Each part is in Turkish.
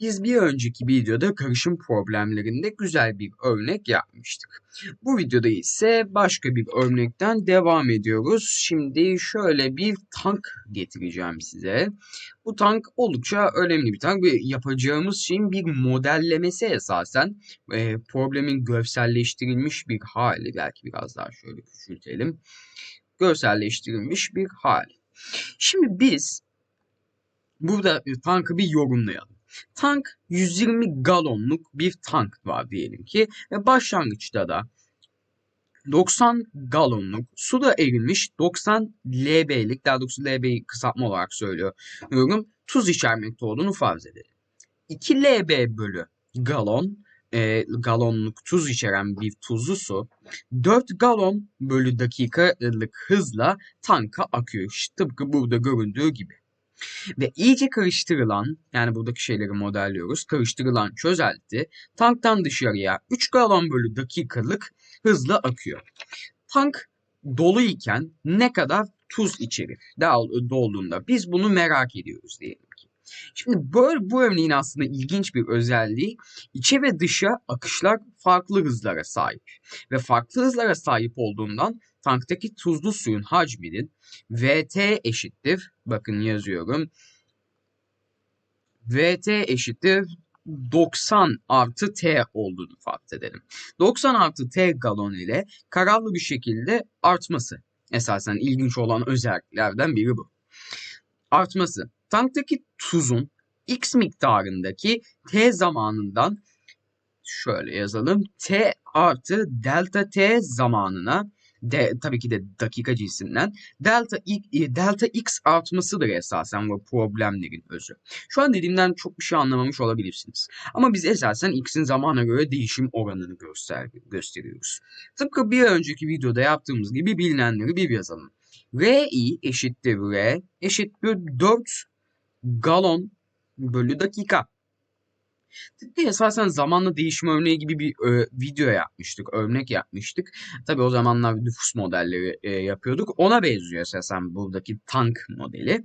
Biz bir önceki videoda karışım problemlerinde güzel bir örnek yapmıştık. Bu videoda ise başka bir örnekten devam ediyoruz. Şimdi şöyle bir tank getireceğim size. Bu tank oldukça önemli bir tank ve yapacağımız şeyin bir modellemesi esasen e, problemin görselleştirilmiş bir hali. Belki biraz daha şöyle küçültelim. Görselleştirilmiş bir hali. Şimdi biz burada tankı bir yorumlayalım. Tank 120 galonluk bir tank var diyelim ki ve başlangıçta da 90 galonluk suda erilmiş 90 lb'lik daha doğrusu lb'yi kısaltma olarak söylüyorum tuz içermekte olduğunu farz edelim. 2 lb bölü galon e, galonluk tuz içeren bir tuzlu su 4 galon bölü dakikalık hızla tanka akıyor. Tıpkı burada görüldüğü gibi. Ve iyice karıştırılan yani buradaki şeyleri modelliyoruz. Karıştırılan çözelti tanktan dışarıya 3 galon bölü dakikalık hızla akıyor. Tank dolu iken ne kadar tuz içerir dolduğunda biz bunu merak ediyoruz diyelim ki. Şimdi böyle bu örneğin aslında ilginç bir özelliği içe ve dışa akışlar farklı hızlara sahip. Ve farklı hızlara sahip olduğundan tanktaki tuzlu suyun hacminin VT eşittir. Bakın yazıyorum. VT eşittir 90 artı T olduğunu fark edelim. 90 artı T galon ile kararlı bir şekilde artması. Esasen ilginç olan özelliklerden biri bu. Artması. Tanktaki tuzun X miktarındaki T zamanından şöyle yazalım. T artı delta T zamanına de, tabii ki de dakika cinsinden delta, e, delta x artmasıdır esasen bu problemlerin özü. Şu an dediğimden çok bir şey anlamamış olabilirsiniz. Ama biz esasen x'in zamana göre değişim oranını göster gösteriyoruz. Tıpkı bir önceki videoda yaptığımız gibi bilinenleri bir yazalım. Ri eşittir R eşittir 4 galon bölü dakika. Tıpkı esasen zamanla değişim örneği gibi bir e, video yapmıştık, örnek yapmıştık. Tabi o zamanlar nüfus modelleri e, yapıyorduk. Ona benziyor esasen buradaki tank modeli.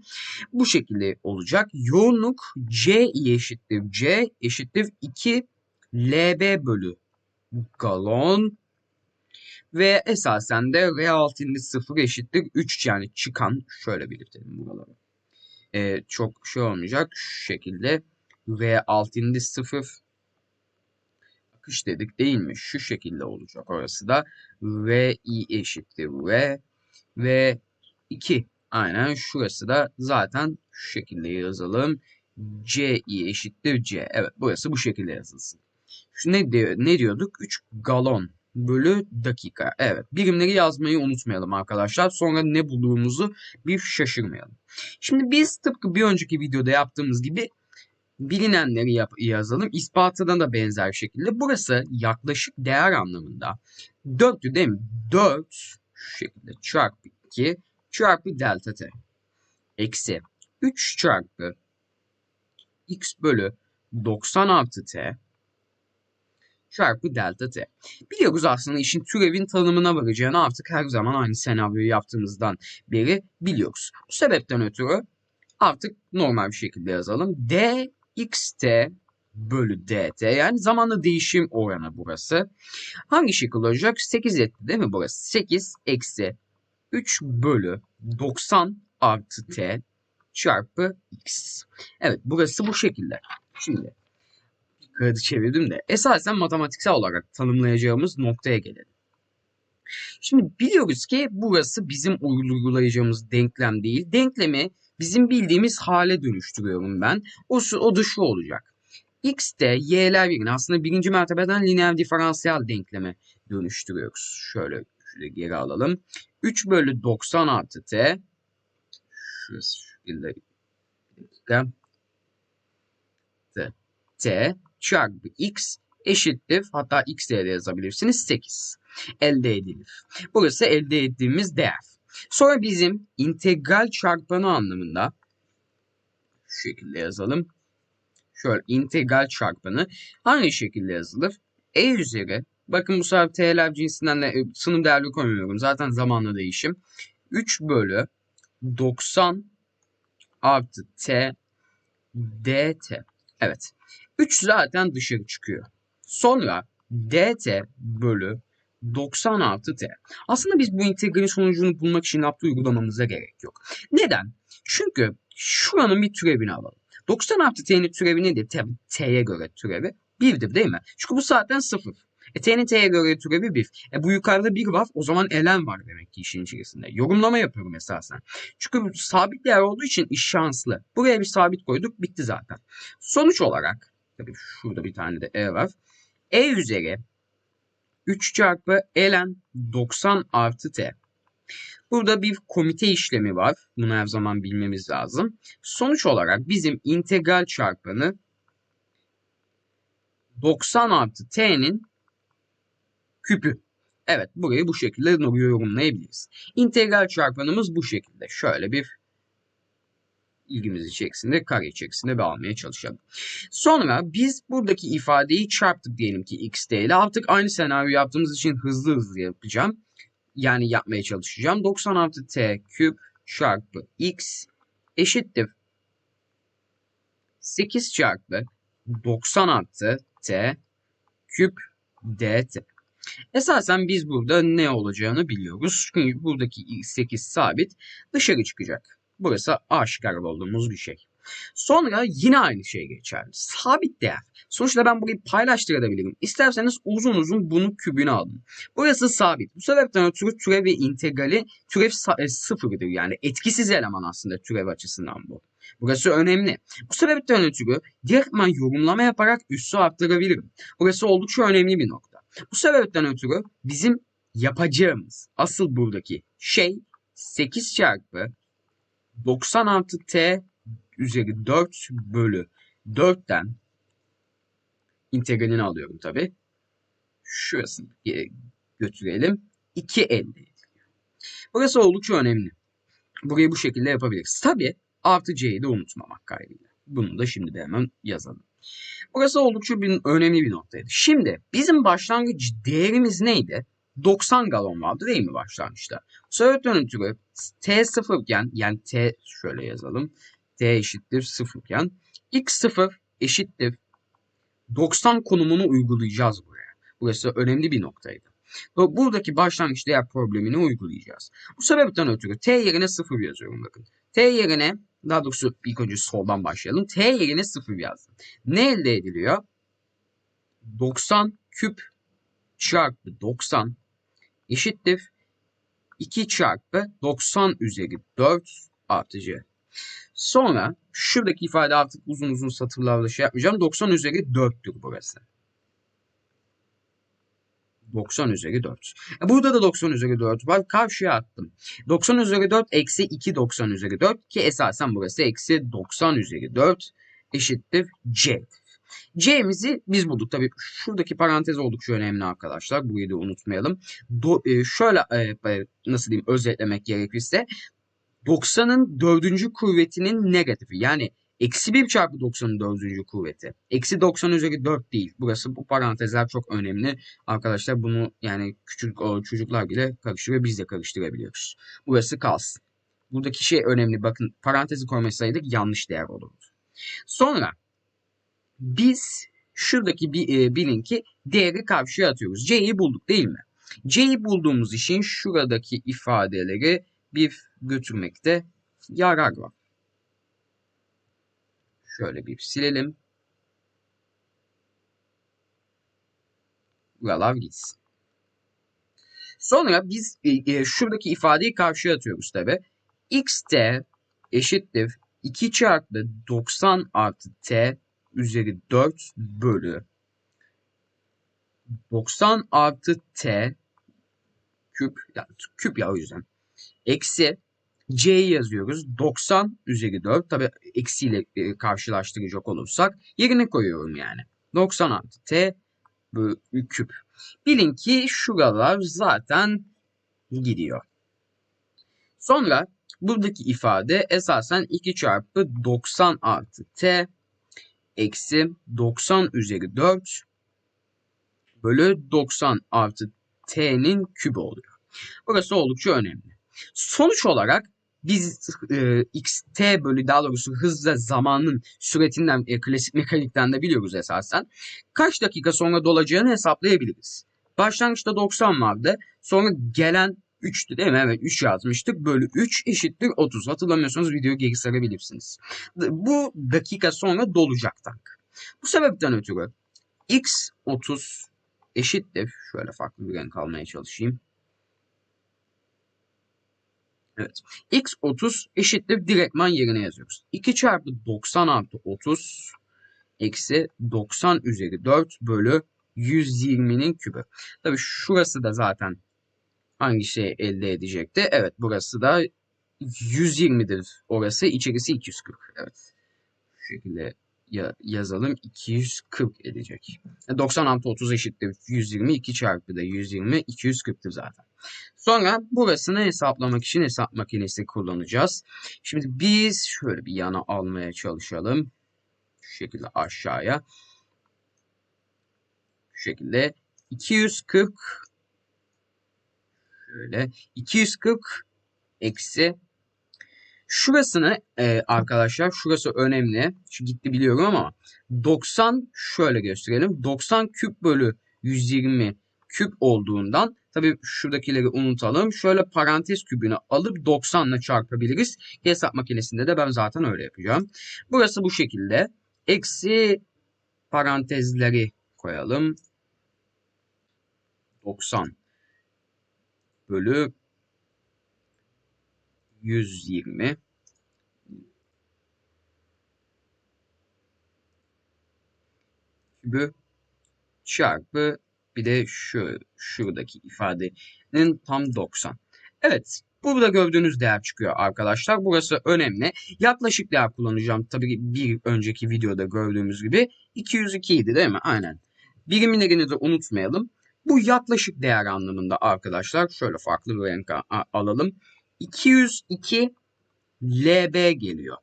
Bu şekilde olacak. Yoğunluk C eşittir C eşittir 2 LB bölü galon ve esasen de R altında 0 eşittir 3 yani çıkan şöyle belirtelim buraları. Ee, çok şey olmayacak şu şekilde V altında 0 akış dedik değil mi? Şu şekilde olacak orası da. V i eşittir V ve 2 aynen şurası da zaten şu şekilde yazalım. C i eşittir C. Evet burası bu şekilde yazılsın. Şu ne, diyor, ne diyorduk? 3 galon bölü dakika. Evet birimleri yazmayı unutmayalım arkadaşlar. Sonra ne bulduğumuzu bir şaşırmayalım. Şimdi biz tıpkı bir önceki videoda yaptığımız gibi bilinenleri yap yazalım. İspatına da benzer şekilde. Burası yaklaşık değer anlamında 4 değil mi? 4 şu şekilde çarpı 2 çarpı delta t eksi 3 çarpı x bölü 90 artı t çarpı delta t. Biliyoruz aslında işin türevin tanımına varacağını artık her zaman aynı senaryoyu yaptığımızdan beri biliyoruz. Bu sebepten ötürü artık normal bir şekilde yazalım. d xt bölü dt yani zamanla değişim oranı burası. Hangi şekil olacak? 8 etti değil mi burası? 8 eksi 3 bölü 90 artı t çarpı x. Evet burası bu şekilde. Şimdi kağıdı çevirdim de esasen matematiksel olarak tanımlayacağımız noktaya gelelim. Şimdi biliyoruz ki burası bizim uygulayacağımız denklem değil. Denklemi bizim bildiğimiz hale dönüştürüyorum ben. O, o da şu olacak. X de y'ler birine aslında birinci mertebeden lineer diferansiyel denkleme dönüştürüyoruz. Şöyle, şöyle geri alalım. 3 bölü 90 artı t şurası şekilde dakika t, t çarpı x eşittir hatta x diye de yazabilirsiniz 8 elde edilir. Burası elde ettiğimiz değer. Sonra bizim integral çarpanı anlamında şu şekilde yazalım. Şöyle integral çarpanı hangi şekilde yazılır? E üzeri bakın bu sefer t'ler cinsinden de e, sınım değerli koymuyorum. Zaten zamanla değişim. 3 bölü 90 artı t dt Evet. 3 zaten dışarı çıkıyor. Sonra dt bölü 96 t. Aslında biz bu integralin sonucunu bulmak için yaptığı uygulamamıza gerek yok. Neden? Çünkü şuranın bir türevini alalım. 90 artı t'nin türevi nedir? T'ye göre türevi 1'dir değil mi? Çünkü bu zaten 0. E t'nin t'ye göre türevi 1. E bu yukarıda 1 var o zaman ln var demek ki işin içerisinde. Yorumlama yapıyorum esasen. Çünkü sabit değer olduğu için iş şanslı. Buraya bir sabit koyduk bitti zaten. Sonuç olarak tabii şurada bir tane de e var. e üzeri 3 çarpı ln 90 artı t. Burada bir komite işlemi var. Bunu her zaman bilmemiz lazım. Sonuç olarak bizim integral çarpanı 90 artı t'nin küpü. Evet burayı bu şekilde yorumlayabiliriz. İntegral çarpanımız bu şekilde. Şöyle bir ilgimiz içerisinde, kare içerisinde almaya çalışalım. Sonra biz buradaki ifadeyi çarptık diyelim ki x ile. Artık aynı senaryo yaptığımız için hızlı hızlı yapacağım. Yani yapmaya çalışacağım. 96t küp çarpı x eşittir 8 çarpı 96 t küp dt. Esasen biz burada ne olacağını biliyoruz. Çünkü buradaki 8 sabit dışarı çıkacak. Burası aşikar olduğumuz bir şey. Sonra yine aynı şey geçerli. Sabit değer. Sonuçta ben burayı paylaştırabilirim. İsterseniz uzun uzun bunun kübünü alın. Burası sabit. Bu sebepten ötürü türev ve integrali türev e, sıfırdır. Yani etkisiz eleman aslında türev açısından bu. Burası önemli. Bu sebepten ötürü direktman yorumlama yaparak üssü arttırabilirim. Burası oldukça önemli bir nokta. Bu sebepten ötürü bizim yapacağımız asıl buradaki şey 8 çarpı 96 t üzeri 4 bölü 4'ten integralini alıyorum tabi. Şurasını götürelim. 2 elde. Burası oldukça önemli. Burayı bu şekilde yapabiliriz. Tabi artı c'yi de unutmamak kaydıyla. Bunu da şimdi de hemen yazalım. Burası oldukça bir, önemli bir noktaydı. Şimdi bizim başlangıç değerimiz neydi? 90 galon vardı değil mi başlangıçta? Sebepten ötürü t sıfırken yani t şöyle yazalım. t eşittir sıfırken x sıfır eşittir 90 konumunu uygulayacağız buraya. Burası önemli bir noktaydı. Buradaki başlangıç değer problemini uygulayacağız. Bu sebepten ötürü t yerine 0 yazıyorum bakın. t yerine daha doğrusu ilk önce soldan başlayalım. t yerine 0 yazdım. Ne elde ediliyor? 90 küp çarpı 90 eşittir 2 çarpı 90 üzeri 4 artı c. Sonra şuradaki ifade artık uzun uzun satırlarla şey yapmayacağım. 90 üzeri 4'tür burası. 90 üzeri 4. E burada da 90 üzeri 4 var. Karşıya attım. 90 üzeri 4 eksi 2 90 üzeri 4 ki esasen burası eksi 90 üzeri 4 eşittir c. C'mizi biz bulduk. Tabii şuradaki parantez oldukça önemli arkadaşlar. Burayı da unutmayalım. Do, e, şöyle e, e nasıl diyeyim özetlemek gerekirse 90'ın dördüncü kuvvetinin negatifi. Yani eksi 1 çarpı 90'ın dördüncü kuvveti. Eksi 90 üzeri 4 değil. Burası bu parantezler çok önemli. Arkadaşlar bunu yani küçük çocuklar bile karıştırıyor. Biz de karıştırabiliyoruz. Burası kalsın. Buradaki şey önemli. Bakın parantezi koymasaydık yanlış değer olurdu. Sonra biz şuradaki bir, e, bilin ki değeri karşıya atıyoruz. C'yi bulduk değil mi? C'yi bulduğumuz için şuradaki ifadeleri bir götürmekte yarar var. Şöyle bir silelim. Buralar gitsin. Sonra biz e, e, şuradaki ifadeyi karşıya atıyoruz tabi. x t eşittir 2 çarpı 90 artı t üzeri 4 bölü. 90 artı t küp yani küp ya o yüzden. Eksi c'yi yazıyoruz. 90 üzeri 4 tabi eksiyle e, karşılaştıracak olursak yerine koyuyorum yani. 90 artı t bölü küp. Bilin ki şuralar zaten gidiyor. Sonra buradaki ifade esasen 2 çarpı 90 artı t eksi 90 üzeri 4 bölü 90 artı t'nin kübü oluyor. Burası oldukça önemli. Sonuç olarak biz e, xt bölü daha doğrusu hızla zamanın süretinden e, klasik mekanikten de biliyoruz esasen. Kaç dakika sonra dolacağını hesaplayabiliriz. Başlangıçta 90 vardı. Sonra gelen 3'tü değil mi? Evet 3 yazmıştık. Bölü 3 eşittir 30. Hatırlamıyorsanız videoyu geri sarabilirsiniz. Bu dakika sonra dolacak tank. Bu sebepten ötürü x 30 eşittir. Şöyle farklı bir renk almaya çalışayım. Evet. x 30 eşittir direktman yerine yazıyoruz. 2 çarpı 90 artı 30 eksi 90 üzeri 4 bölü 120'nin kübü. Tabi şurası da zaten hangi şey elde edecekti? Evet burası da 120'dir orası. içerisi 240. Evet. Şu şekilde ya yazalım. 240 edecek. 90 artı 30 eşittir 120. 2 çarpı da 120. 240'tır zaten. Sonra burasını hesaplamak için hesap makinesi kullanacağız. Şimdi biz şöyle bir yana almaya çalışalım. Şu şekilde aşağıya. Şu şekilde 240 şöyle 240 eksi şurasını e, arkadaşlar şurası önemli. Şu gitti biliyorum ama 90 şöyle gösterelim. 90 küp bölü 120 küp olduğundan tabi şuradakileri unutalım. Şöyle parantez kübünü alıp 90 ile çarpabiliriz. Hesap makinesinde de ben zaten öyle yapacağım. Burası bu şekilde. Eksi parantezleri koyalım. 90 bölü 120 kübü çarpı bir de şu şuradaki ifadenin tam 90. Evet. Burada gördüğünüz değer çıkıyor arkadaşlar. Burası önemli. Yaklaşık değer kullanacağım. Tabii bir önceki videoda gördüğümüz gibi 202 idi değil mi? Aynen. Birimlerini de unutmayalım. Bu yaklaşık değer anlamında arkadaşlar. Şöyle farklı bir renk alalım. 202 LB geliyor.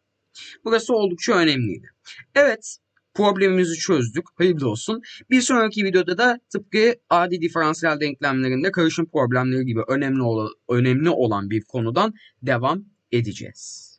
Burası oldukça önemliydi. Evet problemimizi çözdük. Hayırlı olsun. Bir sonraki videoda da tıpkı adi diferansiyel denklemlerinde karışım problemleri gibi önemli olan, önemli olan bir konudan devam edeceğiz.